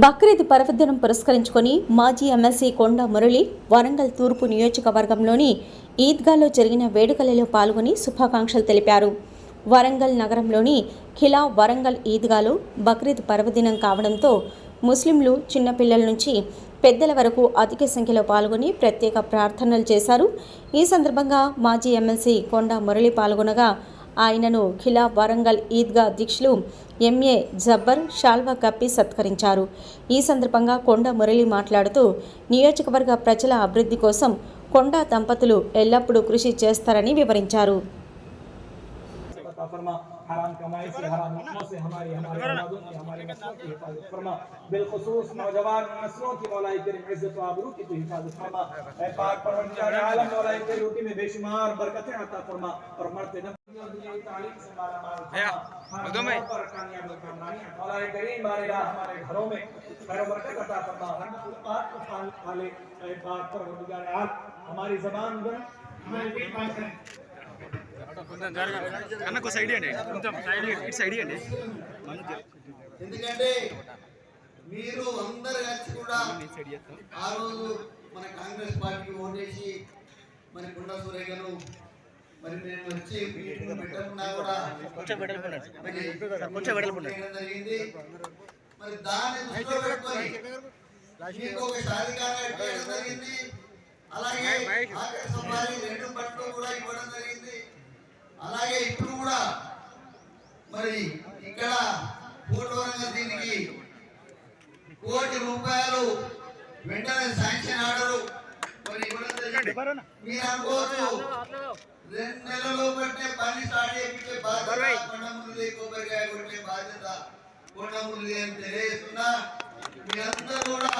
బక్రీద్ పర్వదినం పురస్కరించుకొని మాజీ ఎమ్మెల్సీ కొండ మురళి వరంగల్ తూర్పు నియోజకవర్గంలోని ఈద్గాలో జరిగిన వేడుకలలో పాల్గొని శుభాకాంక్షలు తెలిపారు. వరంగల్ నగరంలోని ఖిలా వరంగల్ ఈద్గాలో బక్రీద్ పర్వదినం కావడంతో ముస్లింలు చిన్నపిల్లల నుంచి పెద్దల వరకు అధిక సంఖ్యలో పాల్గొని ప్రత్యేక ప్రార్థనలు చేశారు. ఈ సందర్భంగా మాజీ ఎమ్మెల్సీ కొండ మురళి పాల్గొనగా ఆయనను ఖిలా వరంగల్ ఈద్గా అధ్యక్షులు ఎంఏ జబ్బర్ షాల్వా కప్పి సత్కరించారు. ఈ సందర్భంగా కొండ మురళి మాట్లాడుతూ నియోజకవర్గ ప్రజల అభివృద్ధి కోసం కొండ దంపతులు ఎల్లప్పుడూ కృషి చేస్తారని వివరించారు. फरमा हराम कमाई से हराम नस्लों से हमारी हमारे औलादों की हमारी नस्लों की हिफाजत फरमा। बिलखुसूस नौजवान नस्लों की मौलाई करीम इज़्ज़त व आबरू की तू हिफाजत फरमा। ऐ पाक परवरदिगार आलम मौलाई तेरी रोटी में बेशुमार बरकतें अता फरमा और मरते न दुनिया की तालीम से माला माल फरमा। उदम है। पर कामयाब कामरानी मौलाई करीम हमारे राह हमारे घरों में बरकत अता फरमा। हम पाक को पाल पाले। ऐ पाक परवरदिगार आलम हमारी जबान बन हमारे కొంచెం జరగదు అన్న కొంచెం సైడ్ అండి కొంచెం సైడ్ ఇటు సైడ్ అండి ఎందుకంటే మీరు అందరు కలిసి కూడా ఆ రోజు మన కాంగ్రెస్ పార్టీకి ఓటేసి మన కొండా సూరయ్యను మరి నేను వచ్చి కూడా జరిగింది. మరి దాన్ని జరిగింది. అలాగే రెండు పట్ల కూడా ఇవ్వడం జరిగింది. కూడా మరి ఇక్కడ పూర్వరంగా దీనికి కోటి రూపాయలు వెంటనే శాంక్షన్ ఆర్డర్. మరి ఇవ్వడం జరిగింది. మీరు అనుకోవచ్చు రెండు నెలలు బట్టే పని స్టార్ట్ చేయించే బాధ్యత కొండమురళి కొబ్బరికాయ కొట్టే బాధ్యత కొండమురళి అని తెలియజేస్తున్నా. మీరందరూ కూడా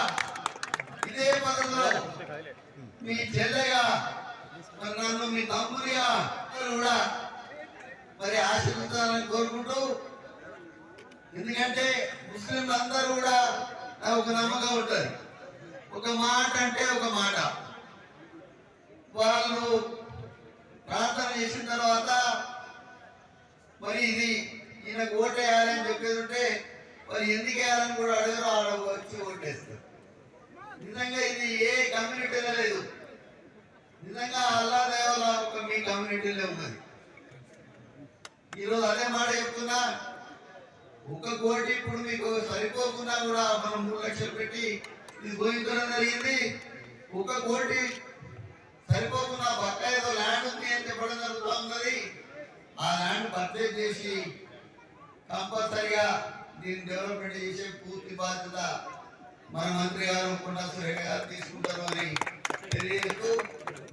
ఇదే పద్ధతిలో మీ చెల్లెగా నన్ను మీ తమ్ముడిగా అందరూ కూడా మరి ఆశీర్వించాలని కోరుకుంటూ ఎందుకంటే ముస్లింలు అందరూ కూడా ఒక నమ్మకం ఉంటుంది. ఒక మాట అంటే ఒక మాట. వాళ్ళు ప్రార్థన చేసిన తర్వాత మరి ఇది ఈయనకు ఓటేయాలని చెప్పేది ఉంటే మరి ఎందుకు వేయాలని కూడా అడగరు ఆడ వచ్చి ఓటేస్తారు నిజంగా ఇది ఏ కమ్యూనిటీలో లేదు. నిజంగా అల్లా దేవాల ఒక మీ కమ్యూనిటీలో ఉన్నది. ఈరోజు అదే మాట చెప్తున్నా. ఒక కోటి ఇప్పుడు మీకు సరిపోకుండా కూడా మనం మూడు లక్షలు పెట్టి ఇది పోయించడం జరిగింది. ఒక కోటి సరిపోకుండా పక్క ఏదో ల్యాండ్ ఉంది అని చెప్పడం జరుగుతూ ఉన్నది ఆ ల్యాండ్ పర్చేజ్ చేసి కంపల్సరిగా దీన్ని డెవలప్మెంట్ చేసే పూర్తి బాధ్యత మన మంత్రి గారు కొండా సురేఖ గారు తీసుకుంటారు అని తెలియజేస్తూ